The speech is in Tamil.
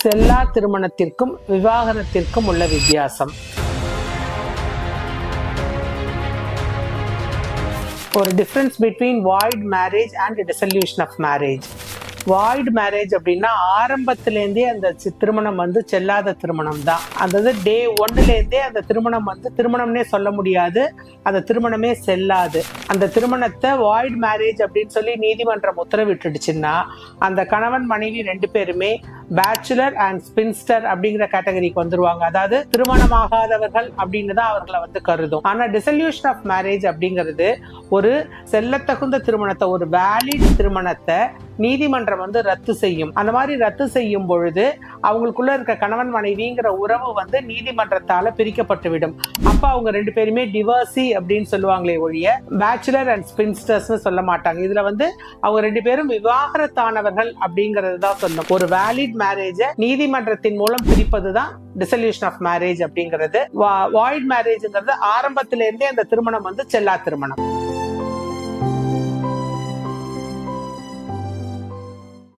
செல்லா திருமணத்திற்கும் விவாகரத்திற்கும் உள்ள வித்தியாசம். ஒரு difference between void marriage and dissolution of marriage void marriage அப்படின்னா ஆரம்பத்துலேருந்தே அந்த சி- திருமணம் வந்து செல்லாத திருமணம் தான். அதாவது டே ஒன்னுலேருந்தே அந்த திருமணம் வந்து திருமணம்னே சொல்ல முடியாது. அந்த திருமணமே செல்லாது. அந்த திருமணத்தை வாய்ட் மேரேஜ் அப்படின்னு சொல்லி நீதிமன்றம் உத்தரவிட்டுடுச்சுன்னா அந்த கணவன் மனைவி ரெண்டு பேருமே பேச்சுலர் அண்ட் ஸ்பின்ஸ்டர் அப்படிங்கிற கேட்டகரிக்கு வந்துருவாங்க. அதாவது திருமணமாகாதவர்கள் அப்படின்னு தான் அவர்களை வந்து கருதும். ஆனா டிசல்யூஷன் ஆஃப் மேரேஜ் அப்படிங்கிறது ஒரு செல்லத்தகுந்த திருமணத்தை ஒரு வேலிட் திருமணத்தை நீதிமன்றம் வந்து ரத்து செய்யும். அந்த மாதிரி ரத்து செய்யும் பொழுது அவங்களுக்குள்ள இருக்க கணவன் மனைவிங்கிற உறவு வந்து நீதிமன்றத்தால பிரிக்கப்பட்டு விடும் அப்ப அவங்க ரெண்டு பேருமே டிவர்சி அப்படின்னு சொல்லுவாங்களே ஒழிய பேச்சுலர் அண்ட் ஸ்பின்ஸ்டர்ஸ்னு சொல்ல மாட்டாங்க. இதுல வந்து அவங்க ரெண்டு பேரும் விவாகரத்தானவர்கள் அப்படிங்கிறது தான் சொல்லும் ஒரு வேலிட் மேரேஜை நீதிமன்றத்தின் மூலம் பிரிப்பது தான் டிசல்யூஷன் ஆஃப் மேரேஜ் அப்படிங்கிறது வாய்ட் மேரேஜ்ங்கிறது ஆரம்பத்திலேருந்தே அந்த திருமணம் வந்து செல்லா திருமணம்.